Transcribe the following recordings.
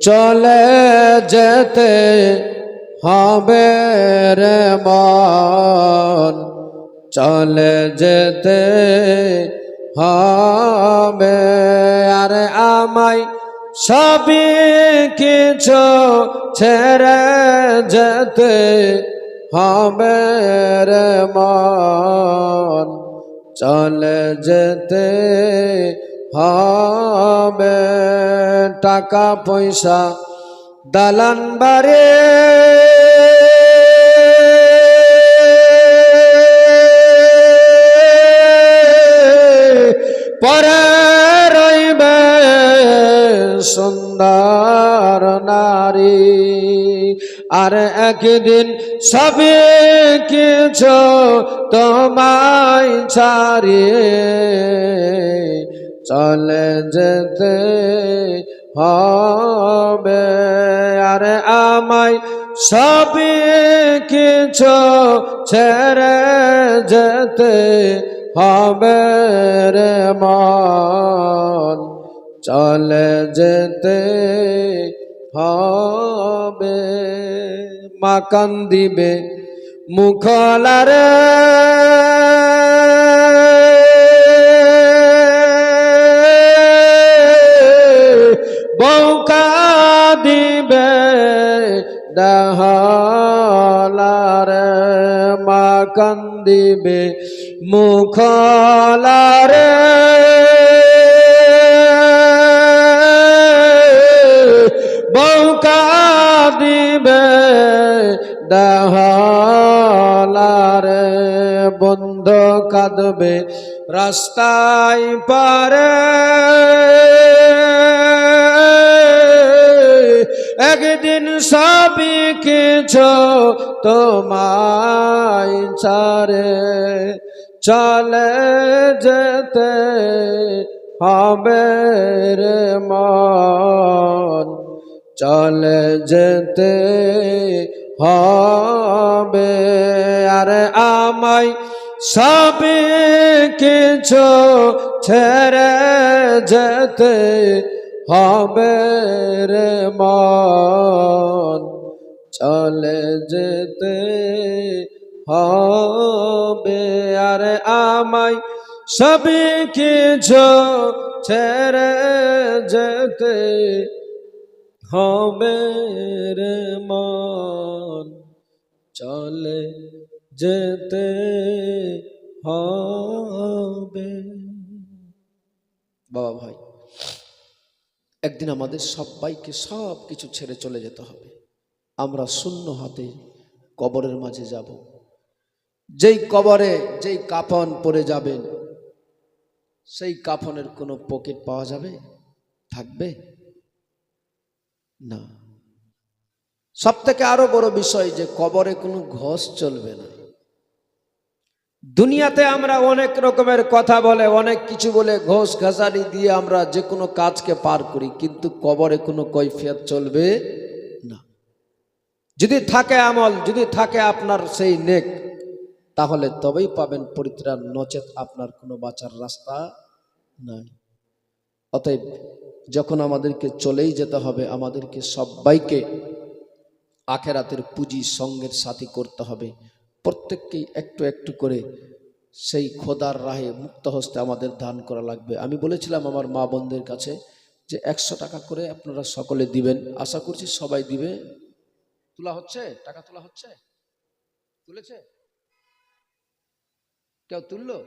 চলে যেতে হবে রে মন। চলে যেতে হবে। আরে আমায় সবই কিছু ছেড়ে যেতে হবে রে মন। চলে যেতে হবে টাকা পয়সা দালান বাড়ি। পরে রইবে সুন্দর নারী। আর একদিন সবে কিছু তোমায় ছাড়িয়ে চলে যেতে হবে। আর আমায় সবই কিছু ছেড়ে যেতে হবে রে মন। চলে যেতে হবে। মা কান্দিবে মুখলারে বৌকা দিবে ডাহালারে মা কান্দিবে মুখলারে। বৌকা দিবে ডাহালারে বন্ধ কাঁদবে রাস্তায় পারে। একদিন সবই কিছু তোমায় ছাড়ে। চলে যেতে হবে রে মন। চলে যেতে হবে। আরে আমায় সবই কিছু ছেড়ে যেতে হবে রে মন। চলে যেতে হবে। আরে আমায় সবই কিছু ছেড়ে যেতে হবে রে মন। চলে যেতে হবে। বাবা ভাই, একদিন আমাদের সবাইকে সব কিছু ছেড়ে চলে যেতে হবে। আমরা শূন্য হাতে কবরের মাঝে যাব। যেই কবরে যেই কাফন পরে যাবেন, সেই কাফনের কোনো পকেট পাওয়া যাবে? থাকবে? না। সব থেকে আরও বড় বিষয় যে কবরে কোনো ঘষ চলবে না। দুনিয়াতে আমরা অনেক রকমের কথা বলে, অনেক কিছু বলে ঘোষ ঘাসারি দিয়ে আমরা যে কোনো কাজকে পার করি, কিন্তু কবরে কোনো কৈফিয়ত চলবে না। যদি থাকে আমল, যদি থাকে আপনার সেই নেক, তাহলে তবেই পাবেন পরিত্রাণ, নচেত আপনার কোনো বাঁচার রাস্তা নাই। অতএব যখন আমাদেরকে চলেই যেতে হবে, আমাদেরকে সবাইকে আখেরাতের পুঁজি সঙ্গের সাথী করতে হবে। প্রত্যেককেই একটু একটু করে সেই খোদার রাহে মুক্ত হস্তে আমাদের দান করা লাগবে। আমি বলেছিলাম আমার মা বোনদের কাছে যে একশো টাকা করে আপনারা সকলে দিবেন। আশা করছি সবাই দিবে। তোলা হচ্ছে? টাকা তোলা হচ্ছে? তুলেছে? কেউ তুললো?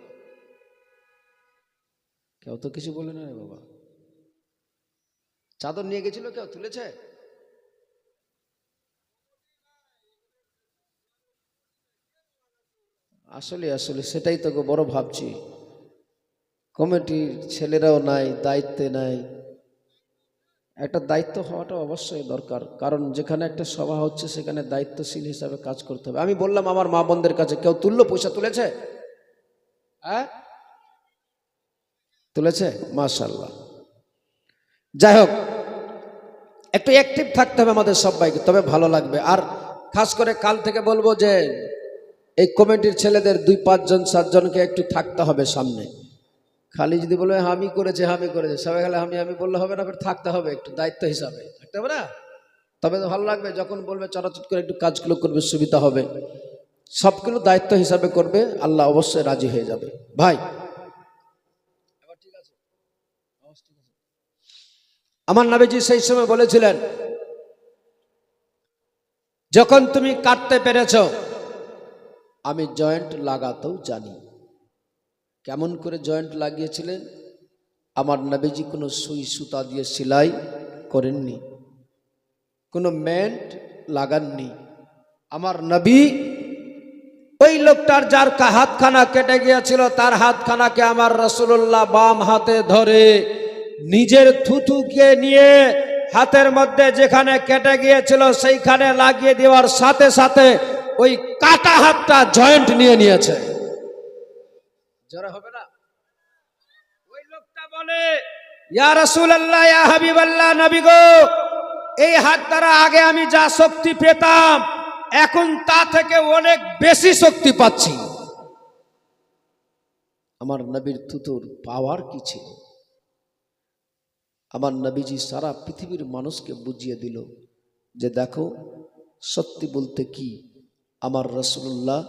কেউ তো কিছু বলে না বাবা। চাদর নিয়ে গেছিল, কেউ তুলেছে? আসলে আসলে সেটাই তো গো বড় ভাবছি। কমিটির ছেলেরাও নাই, দায়িত্বে নাই। একটা দায়িত্ব হওয়াটা অবশ্যই দরকার, কারণ যেখানে একটা সভা হচ্ছে সেখানে দায়িত্বশীল হিসাবে কাজ করতে হবে। আমি বললাম আমার মা বোনদের কাছে, কেউ তুললো পয়সা তুলেছে? হ্যাঁ? তুলেছে? মাশাল্লাহ যাই হোক, একটু অ্যাক্টিভ থাকতে হবে আমাদের সবাইকে, তবে ভালো লাগবে। আর খাস করে কাল থেকে বলব যে এই কমিটির ছেলেদের দুই, পাঁচজন, সাতজনকে একটু থাকতে হবে সামনে। খালি যদি বলবে আমি করেছে আমি করেছে। সবাই খালি আমি আমি বললে হবে না থাকতে হবে একটু, দায়িত্ব হিসাবে। থাকতে হবে না? তবে ভালো লাগবে, যখন বলবে, চটাচট করে একটু কাজগুলো করবে, সুবিধা হবে। সবগুলো দায়িত্ব হিসাবে করবে, আল্লাহ অবশ্যই রাজি হয়ে যাবে। ভাই। আমার নবীজি সেই সময় বলেছিলেন, যখন তুমি কাটতে পেরেছ আমি জয়েন্ট লাগাতেও জানি। কেমন করে জয়েন্ট লাগিয়েছিলেন? আমার নবীজি কোনো সুই সুতা দিয়ে সেলাই করেননি। কোনো মেন্ট লাগাননি। আমার নবী ওই লোকটার যার হাতখানা কেটে গিয়েছিল, তার হাতখানাকে আমার রসুল্লাহ বাম হাতে ধরে নিজের থুথুকে নিয়ে হাতের মধ্যে যেখানে কেটে গিয়েছিল, সেইখানে লাগিয়ে দেওয়ার সাথে সাথে ওই কাটা হাতটা জয়েন্ট নিয়ে নিয়েছে। যারা হবে না? ওই লোকটা বলে, ইয়া রাসূলুল্লাহ, ইয়া হাবিবাল্লাহ, নবী গো, এই হাত দ্বারা আগে আমি যা শক্তি পেতাম, এখন তা থেকে অনেক বেশি শক্তি পাচ্ছি। আমার নবীর থুতুর পাওয়ার কি ছিল? আমার নবীজি সারা পৃথিবীর মানুষকে বুঝিয়ে দিল যে দেখো, সত্যি বলতে কি আমার রসুল্লাহ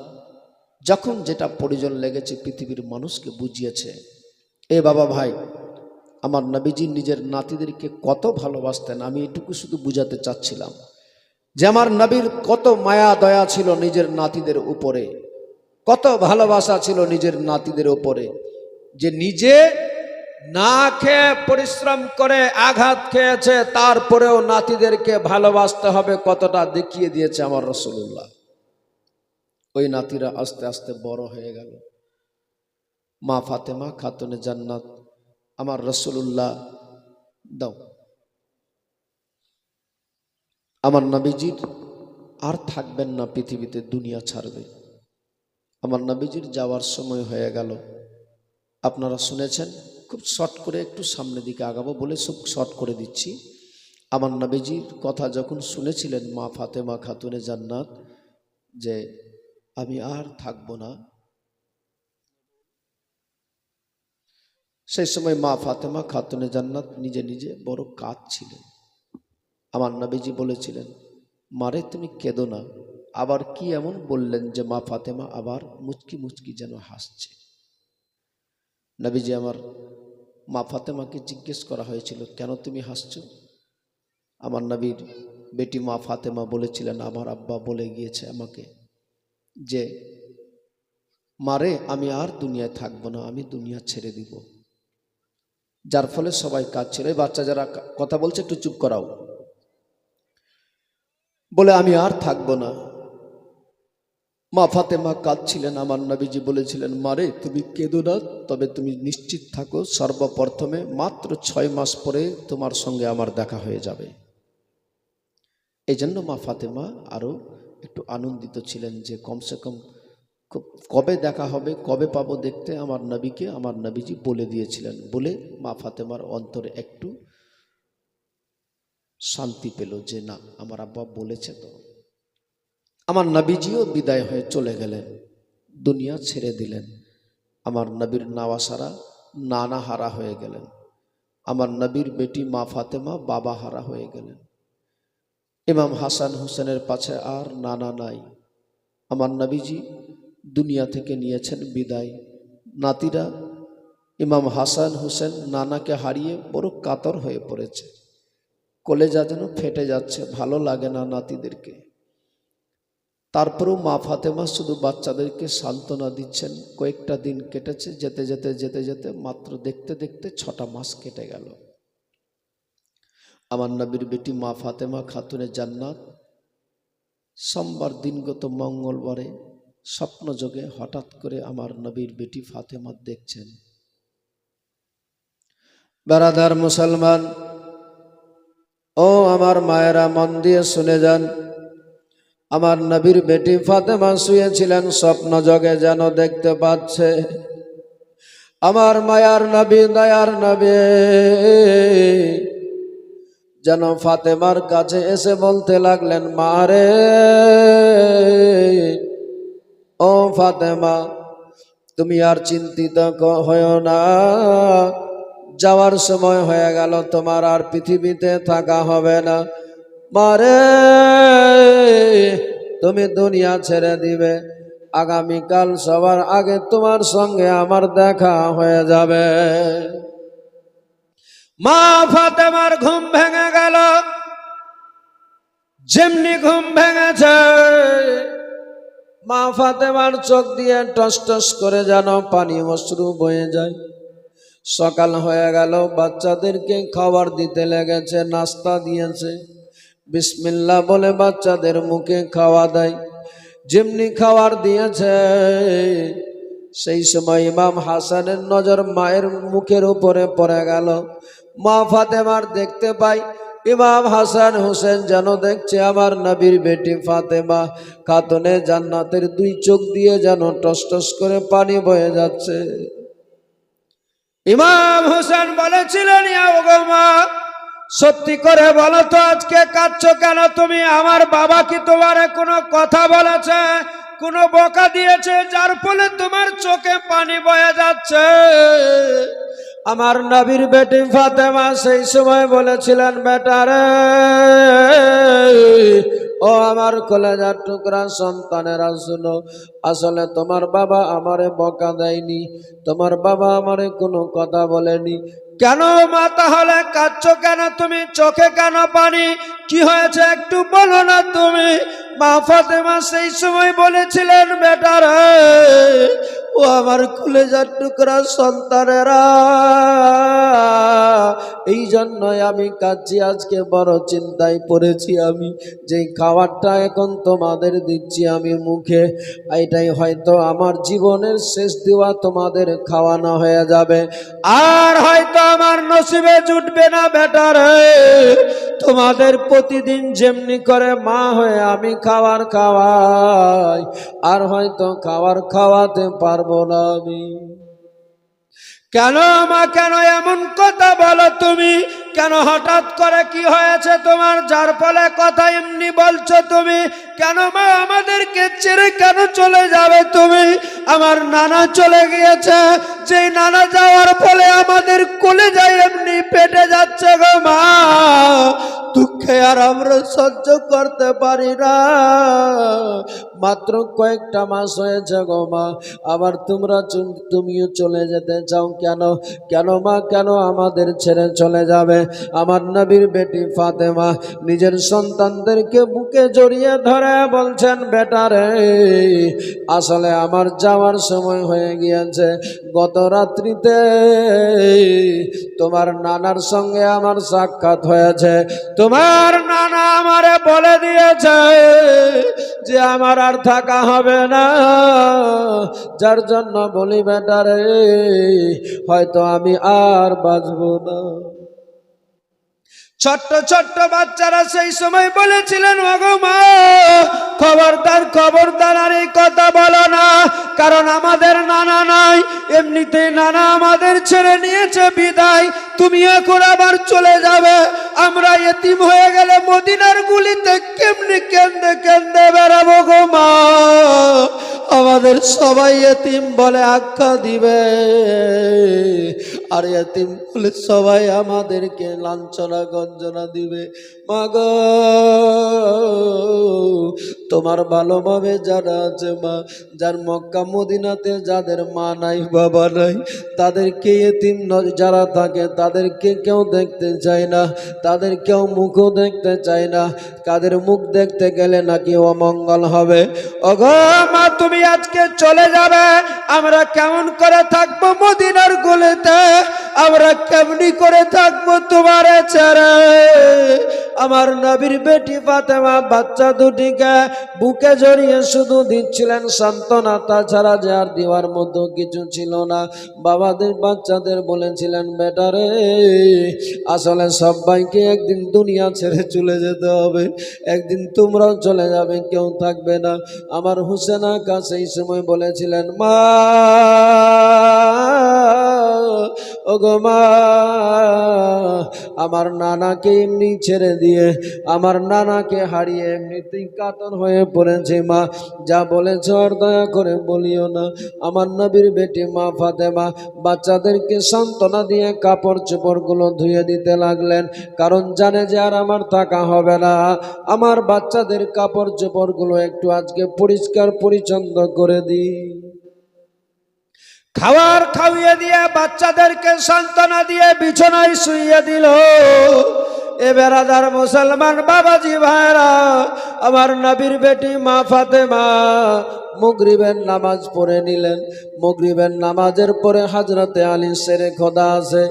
যখন যেটা প্রয়োজন লেগেছে পৃথিবীর মানুষকে বুঝিয়েছে, এ বাবা ভাই, আমার নবীজি নিজের নাতিদেরকে কত ভালোবাসতেন, আমি এটুকু শুধু বুঝাতে চাচ্ছিলাম যে আমার নবীর কত মায়া দয়া ছিল নিজের নাতিদের উপরে, কত ভালোবাসা ছিল নিজের নাতিদের উপরে, যে নিজে না খেয়ে পরিশ্রম করে আঘাত খেয়েছে, তারপরেও নাতিদেরকে ভালোবাসতে হবে কতটা দেখিয়ে দিয়েছে আমার রসুল্লাহ ওই নাতিরা আস্তে আস্তে বড় হয়ে গেল। মা ফাতেমা, খাতুনে জান্নাত, আমার রসুল্লাহ দাও। আমার নবীজির আর থাকবেন না পৃথিবীতে, দুনিয়া ছাড়বে। আমার নবীজির যাওয়ার সময় হয়ে গেল। আপনারা শুনেছেন, খুব শর্ট করে একটু সামনের দিকে আগাবো বলে সব শর্ট করে দিচ্ছি। আমার নবীজির কথা যখন শুনেছিলেন মা ফাতেমা, খাতুনে জান্নাত, যে আমি আর থাকব না। সেই সময় মা ফাতেমা খাতুনে জান্নাত নিজে নিজে বড় কাজ ছিলেন আমার নবীজি বলেছিলেন, মারে, তুমি কেঁদো না। আবার কি এমন বললেন যে মা ফাতেমা আবার মুচকি মুচকি যেন হাসছে? নবীজি আমার মা ফাতেমাকে জিজ্ঞেস করা হয়েছিল, কেন তুমি হাসছো? আমার নবীর বেটি মা ফাতেমা বলেছিলেন, আমার আব্বা বলে গিয়েছে আমাকে যে, মারে, আমি আর দুনিয়ায় থাকব না, আমি দুনিয়া ছেড়ে দিব। যার ফলে সবাই কাজ এই বাচ্চা যারা কথা বলছে, একটু চুপ করাও। বলে, আমি আর থাকব না। মা ফাতেমা কাঁদছিলেন, আমার নবীজি বলেছিলেন, মারে, তুমি কেঁদো না, তবে তুমি নিশ্চিত থাকো, সর্বপ্রথমে মাত্র ছয় মাস পরে তোমার সঙ্গে আমার দেখা হয়ে যাবে। এই জন্য মা ফাতেমা আরও একটু আনন্দিত ছিলেন যে কমসে কম কবে দেখা হবে, কবে পাবো দেখতে আমার নবীকে, আমার নবীজি বলে দিয়েছিলেন। বলে মা ফাতেমার অন্তরে একটু শান্তি পেল যে না, আমার আব্বা বলেছে তো। আমার নবীজিও বিদায় হয়ে চলে গেলেন, দুনিয়া ছেড়ে দিলেন। আমার নবীর নাওয়াসারা নানা হারা হয়ে গেলেন। আমার নবীর বেটি মা ফাতেমা বাবা হারা হয়ে গেলেন। ইমাম হাসান হোসেনের পাছে আর নানা নাই। আমার নবীজি দুনিয়া থেকে নিয়েছেন বিদায়। নাতিরা ইমাম হাসান হোসেন নানাকে হারিয়ে বড় কাতর হয়ে পড়েছে। কলেজা যেন ফেটে যাচ্ছে, ভালো লাগে না নাতিদেরকে। তারপরেও মা ফাতেমা শুধু বাচ্চাদেরকে সান্ত্বনা দিচ্ছেন, কয়েকটা দিন কেটেছে, যেতে যেতে যেতে যেতে মাত্র দেখতে দেখতে ছটা মাস কেটে গেল। আমার নবীর বেটি মা ফাতেমা খাতুনে জান্নাত। সোমবার দিনগত মঙ্গলবারে স্বপ্নযোগে হঠাৎ করে আমার নবীর বেটি ফাতেমা দেখছেন। বেড়াদার মুসলমান, ও আমার মায়েরা মন দিয়ে শুনে যান। আমার নবীর বেটি ফাতেমা শুয়েছিলেন, স্বপ্ন জগে যেন দেখতে পাচ্ছে। আমার মায়ার নবী, দয়ার নবী যেন ফাতেমার কাছে এসে বলতে লাগলেন মারে ও ফাতেমা, তুমি আর চিন্তিত হয়েও না। যাওয়ার সময় হয়ে গেল, তোমার আর পৃথিবীতে থাকা হবে না। মারে তুমি দুনিয়া ছেড়ে দিবে। আগামীকাল সবার আগে তোমার সঙ্গে আমার দেখা হয়ে যাবে। মা ফাতেমার ঘুম ভেঙে গেল। যেমনি ঘুম ভেঙেছে, মা ফাতেমার চোখ দিয়ে টস টস করে যেন পানি অশ্রু বয়ে যায়। সকাল হয়ে গেল, বাচ্চাদেরকে খাবার দিতে লেগেছে, নাস্তা দিয়েছে। বিসমিল্লা বলে বাচ্চাদের মুখে খাওয়া দেয়। যেমনি খাবার দিয়েছে, সেই সময় ইমাম হাসানের নজর মায়ের মুখের উপরে পড়ে গেল। মা ফাতেমার দেখতে পাই। ইমাম হাসান হোসেন যেন দেখছে আমার নবীর বেটি ফাতেমা। খাতুনে জান্নাতের দুই চোখ দিয়ে যেন টস টস করে পানি বয়ে যাচ্ছে। ইমাম হোসেন বলেছিলেন, "ইয়া মা, সত্যি করে বলো তো আজকে কাঁদছো কেন? তুমি আমার বাবা কি তোমার কোনো কথা বলেছে, কোনো বকা দিয়েছে, যার ফলে তোমার চোখে পানি বয়ে যাচ্ছে? আমার নবীর বেটি ফাতেমা সেই সময় বলেছিলেন বেটারে ও আমার কলেজার টুকরা সন্তানেরা, শুনো, আসলে তোমার বাবা আমারে বকা দেয়নি, তোমার বাবা আমারে কোনো কথা বলেনি। কেন মা, তাহলে কাঁদছো কেন? তুমি চোখে কেন পানি? কি হয়েছে একটু বলো না তুমি? মা ফাতেমা সেই সময় বলেছিলেন বেটার ও আমার কলেজার টুকরা সন্তানেরা, এই জন্যই আমি কাঁদছি, আজকে বড় চিন্তায় পড়েছি আমি, যে খাবারটা এখন তোমাদের দিচ্ছি আমি মুখে, এটাই হয়তো আমার জীবনের শেষ দেওয়া তোমাদের খাওয়ানো হয়ে যাবে, আর হয়তো আমার নসিবে জুটবে না বেটার তোমাদের প্রতিদিন যেমনি করে মা হয়ে আমি খাবার খাওয়াই, আর হয়তো খাবার খাওয়াতে পারব না আমি। কেন মা, কেন এমন কথা বলো তুমি? কেন হঠাৎ করে কি হয়েছে তোমার? যার ফলে কথা এমনি বলছো তুমি কেন মা আমাদেরকে ছেড়ে কেন চলে যাবে তুমি? আমার নানা চলে গিয়েছে। যে নানা যাওয়ার ফলে আমাদের কোলে যায় এমনি পেটে যাচ্ছে গো মা। দুঃখে আর আমরা সহ্য করতে পারি না। মাত্র কয়েকটা মাস হয়েছে গো মা। আবার তোমরা তুমিও চলে যেতে চাও কেন? কেন মা, কেন আমাদের ছেড়ে চলে যাবে? আমার নবীর বেটি ফাতেমা নিজের সন্তানদেরকে বুকে জড়িয়ে ধরে বলছেন বেটারে আসলে আমার যাওয়ার সময় হয়ে গিয়েছে। গত রাত্রিতে তোমার নানার সঙ্গে আমার সাক্ষাৎ হয়েছে। তোমার নানা আমারে বলে দিয়েছে যে আমার আর থাকা হবে না। যার জন্য বলি বেটারে হয়তো আমি আর বাঁচবো না। ছোট্ট ছোট্ট বাচ্চারা সেই সময় বলেছিলেন খবরদার খবরদার, আর এই কথা বলো না। কারণ আমাদের নানা নাই এমনিতেই নানা আমাদের ছেড়ে নিয়েছে বিদায়। তুমি এখন আবার চলে যাবে। আমরা এতিম হয়ে গেলে মদিনার গুলিতে কেমনি কেন্দে কেন্দে বেড়াবো গো মা? আমাদের সবাই এতিম বলে আখ্যা দিবে। আর এতিম বলে সবাই আমাদেরকে লাঞ্ছনা, গঞ্জনা দিবে। মাগ, তোমার ভালোভাবে যারা আছে মা, যার মক্কা, মদিনাতে যাদের মা নাই, বাবা নাই, তাদেরকে এতিম যারা থাকে তাদেরকে কেউ দেখতে চায় না, তাদের কেউ মুখও দেখতে চায় না, কাদের মুখ দেখতে গেলে নাকি অমঙ্গল হবে? ওগো মা, তুমি আজকে চলে যাবে, আমরা কেমন করে থাকব মদিনার গুলিতে? আমরা কেমনি করে থাকব তোমার ছেড়ে? আমার নবীর বেটি ফাতেমা, বাচ্চা দুটিকে বুকে জড়িয়ে শুধু দিচ্ছিলেন সান্ত্বনা, তাছাড়া যে আর দেওয়ার মতো কিছু ছিল না। বাবাদের, বাচ্চাদের বলেছিলেন বেটারে আসলে সবাইকে একদিন দুনিয়া ছেড়ে চলে যেতে হবে। একদিন তোমরাও চলে যাবে, কেউ থাকবে না। আমার হুসেন আকা সেই সময় বলেছিলেন, মা আমার নানাকে এমনি ছেড়ে দিয়ে, আমার নানাকে হারিয়ে এমনিতেই কাতর হয়ে পড়েছে মা। যা বলেছ আর দয়া করে বলিও না। আমার নবীর বেটি মা ফাতেমা বাচ্চাদেরকে সান্ত্বনা দিয়ে কাপড় চোপড়গুলো ধুয়ে দিতে লাগলেন, কারণ জানে যে আর আমার থাকা হবে না। আমার বাচ্চাদের কাপড় চোপড়গুলো একটু আজকে পরিষ্কার পরিচ্ছন্ন করে দিই। খাবার খাওয়িয়ে দিয়ে বাচ্চাদেরকে সান্ত্বনা দিয়ে বিছানায় শুইয়ে দিল। এ বেড়াদার মুসলমান বাবাজি ভাইরা, আমার নবীর বেটি মা ফাতেমা মুগরিবের নামাজ পড়ে নিলেন। মুগরিবের নামাজের পরে হাজরতে আলী সেরে খোদা আছে।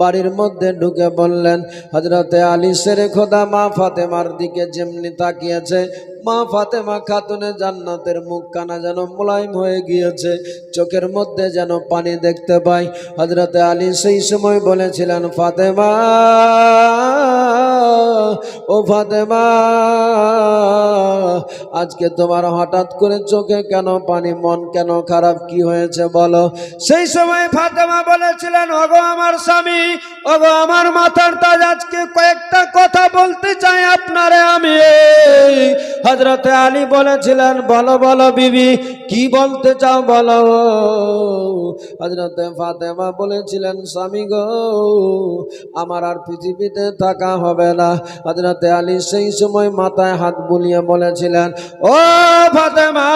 বাড়ির মধ্যে ঢুকে বললেন হজরতে আলী সেরে খোদা মা ফাতেমার দিকে যেমনি তাকিয়েছে, মা ফাতেমা খাতুনে জান্নাতের মুখ কানা যেন মোলায়েম হয়ে গিয়েছে, চোখের মধ্যে যেন পানি দেখতে পাই। হজরতে আলী সেই সময় বলেছিলেন, ফাতেমা ও ফাতেমা, আজকে তোমার হঠাৎ করে চোখে কেন পানি, মন কেন খারাপ, কি হয়েছে বলো? সেই সময় ফাতেমা বলেছিলেন, ওগো আমার স্বামী, ওগো আমার মাথার তাজ, আজকে কয়েকটা কথা বলতে চাই আপনারে আমি। হজরতে আলী বলেছিলেন, বলো বলো বিবি, কি বলতে চাও বলো? হজরতে ফাতেমা বলেছিলেন, স্বামী গো, আমার আর পৃথিবীতে থাকা হবে না। হজরতে আলী সেই সময় মাথায় হাত বুলিয়ে বলেছিলেন, ও ফাতেমা,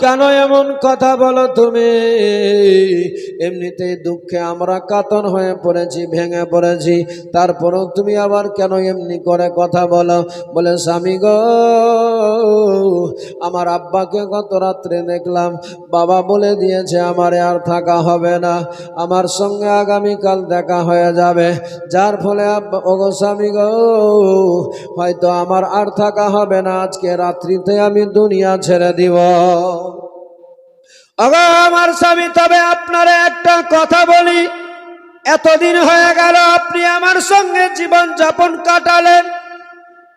কেন এমন কথা বলো তুমি? এমনিতেই দুঃখে আমরা কাতন হয়ে পড়েছি, ভেঙে পড়েছি। তারপরও তুমি আবার কেন এমনি করে কথা বলো? বলে, স্বামী গো, আমার আব্বাকে গত রাত্রে দেখলাম, বাবা বলে দিয়েছে আমারে আর থাকা হবে না। আমার সঙ্গে আগামীকাল দেখা হয়ে যাবে। যার ফলে আব্বা, ওগো স্বামী গো হয়তো আমার আর থাকা হবে না। আজকে রাত্রিতে আমি দুনিয়া ছেড়ে দিব। অগো আমার স্বামী, তবে আপনার একটা কথা বলি। এতদিন হয়ে গেল, আপনি আমার সঙ্গে জীবন যাপন কাটালেন।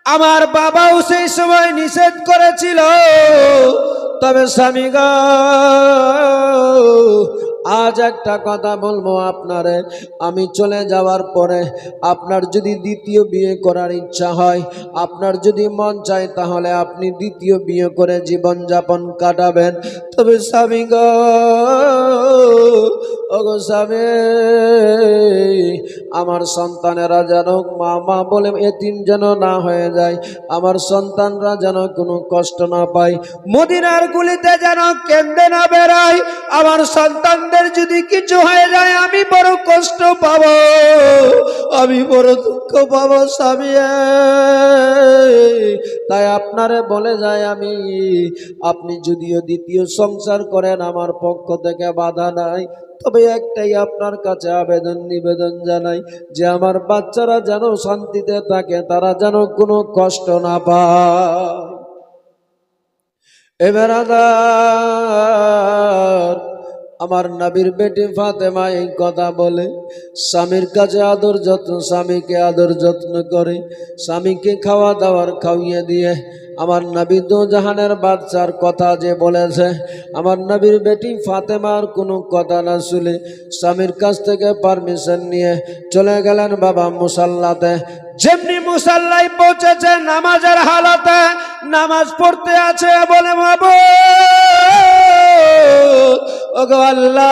আমার বাবাও সেই সময় নিষেধ করেছিল। তবে স্বামী গো আজ একটা কথা বলব আপনারে। আমি চলে যাওয়ার পরে আপনার যদি দ্বিতীয় বিয়ে করার ইচ্ছা হয়, আপনার যদি মন চায় তাহলে আপনি দ্বিতীয় বিয়ে করে জীবনযাপন কাটাবেন। তবে স্বামী গো স্বামী, আমার সন্তানেরা যেন মা মা বলে এতিম যেন না হয়ে যায়, আমার সন্তানরা যেন কোনো কষ্ট না পায়, মদিনার গুলিতে যেন কেন্দ্রে না বেড়ায় আমার সন্তানদের যদি কিছু হয়ে যায়, আমি বড় কষ্ট পাব, আমি বড় দুঃখ পাব স্বামী তাই আপনারে বলে যায় আমি, আপনি যদিও দ্বিতীয় সংসার করেন, আমার পক্ষ থেকে বাধা নাই। তবে একটাই আপনার কাছে আবেদন, নিবেদন জানাই, যে আমার বাচ্চারা যেন শান্তিতে থাকে, তারা যেন কোনো কষ্ট না পায়। এবার আমার নবীর বেটি ফাতেমা এই কথা বলে, স্বামীর কাছে আদর যত্ন, স্বামীকে আদর যত্ন করে, স্বামীকে খাওয়া দাওয়ার খাওয়িয়ে দিয়ে, আমার নবী দো জাহানের বাচ্চার কথা যে বলেছে, আমার নবীর বেটি ফাতেমার কোনো কথা না শুনে স্বামীর কাছ থেকে পারমিশন নিয়ে চলে গেলেন বাবা মুসাল্লাতে। যেমনি মুসাল্লাই পৌঁছেছে নামাজের হালতে, নামাজ পড়তে আছে বলে বাবু আল্লাহ,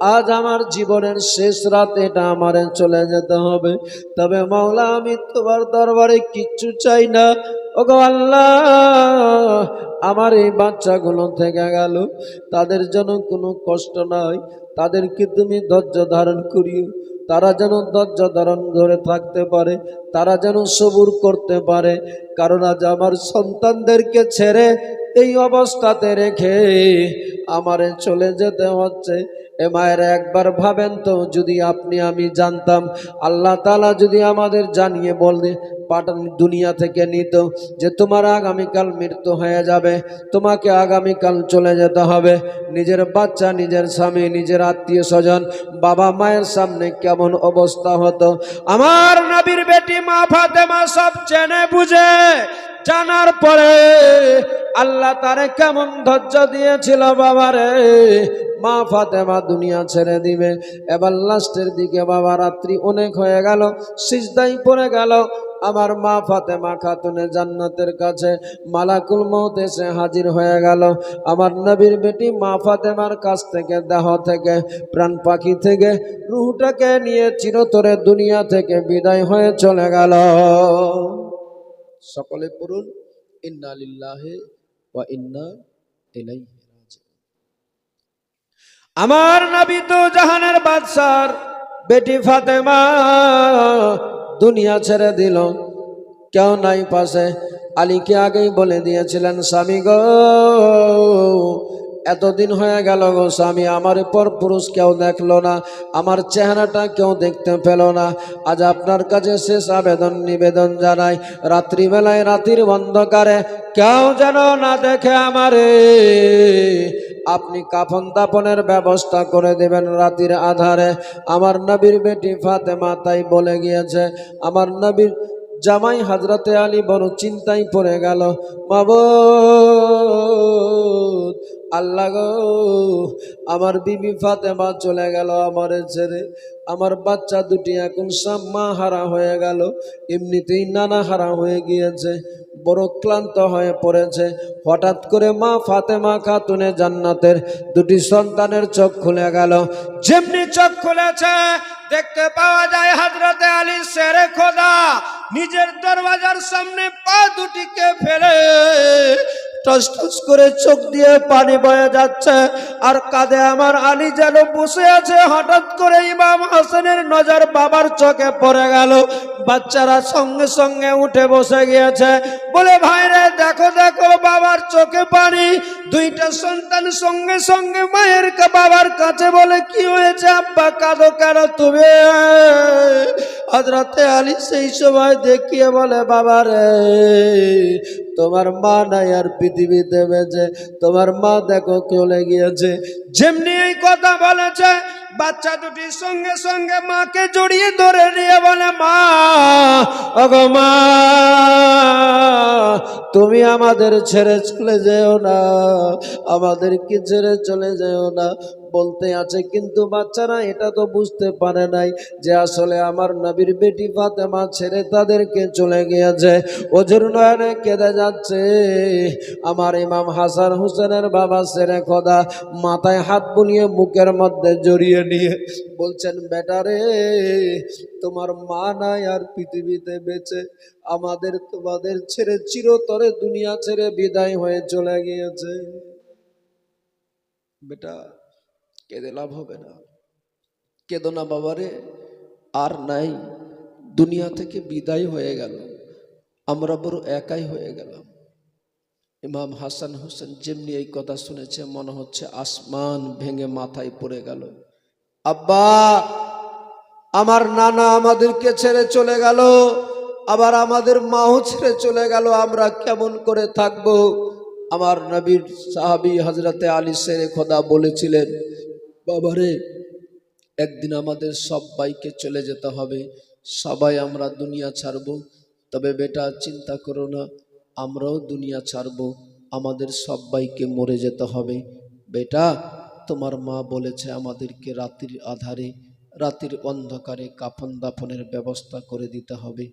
আজ আমার জীবনের শেষ রাত এটা আমার চলে যেতে হবে। তবে মাওলা, আমি তোমার দরবারে কিচ্ছু চাই না। আল্লাহ, আমার এই বাচ্চাগুলো থেকে গেল। তাদের যেন কোনো কষ্ট নাই। তাদেরকে তুমি ধৈর্য ধারণ করিও। তারা যেন ধৈর্য ধারণ ধরে থাকতে পারে, তারা যেন সবুর করতে পারে। কারণ আজ আমার সন্তানদেরকে ছেড়ে এই অবস্থাতে রেখে আমারে চলে যেতে হচ্ছে। এ মায়ের একবার ভাবেন তো, যদি আপনি, আমি জানতাম, আল্লাহ তালা যদি আমাদের জানিয়ে বললে পাঠান দুনিয়া থেকে নিত যে তোমার আগামীকাল মৃত্যু হয়ে যাবে, তোমাকে আগামীকাল চলে যেতে হবে। নিজের বাচ্চা, নিজের স্বামী, নিজের আত্মীয় স্বজন, বাবা মায়ের সামনে কেমন অবস্থা হতো? আমার নবীর বেটি মা ফাতেমা সব চেনে বুঝে, জানার পরে আল্লাহ তারে কেমন ধৈর্য দিয়েছিল বাবারে? মা ফাতেমা দুনিয়া ছেড়ে দিবে। এবার লাস্টের দিকে বাবা রাত্রি অনেক হয়ে গেল, সিজদাই পড়ে গেল। আমার মা ফাতেমা খাতুনে জান্নাতের কাছে মালাকুল মৌত এসে হাজির হয়ে গেল। আমার নবীর বেটি মা ফাতেমার কাছ থেকে, দেহ থেকে, প্রাণ পাখি থেকে, রুহটাকে নিয়ে চিরতরে দুনিয়া থেকে বিদায় হয়ে চলে গেল। সকলে পড়ুন, ইন্না আমার নবী তো জাহানের বাদশার বেটি ফাতেমা দুনিয়া ছেড়ে দিল। কেউ নাই পাশে। আলীকে আগেই বলে দিয়েছিলেন, স্বামী গো এতদিন হয়ে গেল গো স্বামী, আমার পর পুরুষ কেউ দেখল না, আমার চেহারাটা কেউ দেখতে পেল না। আজ আপনার কাছে শেষ আবেদন, নিবেদন জানাই, রাত্রিবেলায় রাতির অন্ধকারে কেউ যেন না দেখে আমারে। আপনি কাফন দাপনের ব্যবস্থা করে দেবেন রাতের আধারে। আমার নবীর বেটি ফাতেমা তাই বলে গিয়েছে, আমার নবীর জামাই হাজরাতে আলী বড় চিন্তায় পড়ে গেল। মাবুদ আল্লাহ গো, আমার বিবি ফাতেমা চলে গেল আমার ছেড়ে। আমার বাচ্চা দুটি এখন সব মা হারা হয়ে গেল। এমনিতেই নানা হারা হয়ে গিয়েছে, বড় ক্লান্ত হয়ে পড়েছে। হঠাৎ করে মা ফাতেমা খাতুনে জান্নাতের দুটি সন্তানের চোখ খুলে গেল। যেমনি চোখ খুলেছে, দেখতে পাওয়া যায় হাজরতে আলী শেরে খোদা। নিজের দরওয়াজার সামনে পা দুটিকে ফেলে টস টস করে চোখ দিয়ে পানি বয়ে যাচ্ছে। আর কাঁধে আমার আলী যেন বসে আছে, হঠাৎ করে ইমাম হাসানের নজর বাবার চোখে পড়ে গেল। বাচ্চারা সঙ্গে সঙ্গে উঠে বসে গিয়েছে। বলে, ভাইরে, দেখো দেখো, বাবার চোখে পানি। দুইটা সন্তান সঙ্গে সঙ্গে মায়ের বাবার কাছে বলে, কি হয়েছে আব্বা? কাঁদো কেন তুমি? হজরতে আলী সেই সময় দেখিয়ে বলে, বাবা রে, তোমার মা নাই আর পৃথিবীতে বেঁচে। তোমার মা দেখো চলে গিয়েছে। যেমনি এই কথা বলেছে, বাচ্চা দুটির সঙ্গে সঙ্গে মাকে জড়িয়ে ধরে নিয়ে বলে, মা, ওগো মা, তুমি আমাদের ছেড়ে চলে যেও না। আমাদেরকে ছেড়ে চলে যেও না? বলতে আছে, কিন্তু বাচ্চারা এটা তো বুঝতে পারে নাই যে আসলে আমার নবীর বেটি ফাতেমা ছেড়ে তাদেরকে চলে গিয়েছে। ওজোর নয়নে কেঁদে যাচ্ছে। আমার ইমাম হাসান হোসেনের বাবা সেরে খোদা, মাথায় হাত বুলিয়ে মুখের মধ্যে জড়িয়ে নিয়ে বলছেন বেটারে তোমার মা নাই আর পৃথিবীতে বেঁচে। আমাদের তোমাদের ছেড়ে চিরতরে দুনিয়া ছেড়ে বিদায় হয়ে চলে গিয়েছে। বেটা কেঁদে লাভ হবে না। কেঁদো না বাবারে, আর নাই, দুনিয়া থেকে বিদায় হয়ে গেল। আমরা বড় একাই হয়ে গেলাম। ইমাম হাসান হোসেন যেমনি এই কথা শুনেছে, মনে হচ্ছে আসমান ভেঙে মাথায় পড়ে গেল। আব্বা, আমার নানা আমাদেরকে ছেড়ে চলে গেল, আবার আমাদের মাও ছেড়ে চলে গেল, আমরা কেমন করে থাকব? আমার নবীর সাহাবি হজরতে আলী শেরে খোদা বলেছিলেন বাবারে, একদিন আমাদের সবাইকে চলে যেতে হবে। সবাই আমরা দুনিয়া ছাড়ব। তবে বেটা, চিন্তা করো না, আমরাও দুনিয়া ছাড়ব। আমাদের সবাইকে মরে যেতে হবে। বেটা, তোমার মা বলেছে আমাদেরকে রাত্রির আধারে রাতের অন্ধকারে কাফন দাফনের ব্যবস্থা করে দিতে হবে।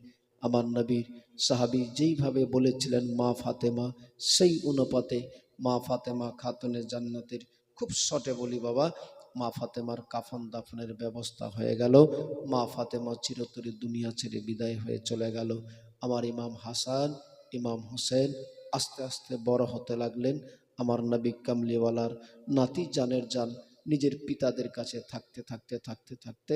আমার নবীর সাহাবি যেইভাবে বলেছিলেন, মা ফাতেমা, সেই অনুপাতে মা ফাতেমা খাতুনের জান্নাতের খুব শটে বলি বাবা মা ফাতেমার কাফন দাফনের ব্যবস্থা হয়ে গেল। মা ফাতেমা চিরতরে দুনিয়া ছেড়ে বিদায় হয়ে চলে গেল। আমার ইমাম হাসান, ইমাম হোসেন আস্তে আস্তে বড় হতে লাগলেন। আমার নাবিক কামলিওয়ালার নাতি জানের জান নিজের পিতাদের কাছে থাকতে থাকতে থাকতে থাকতে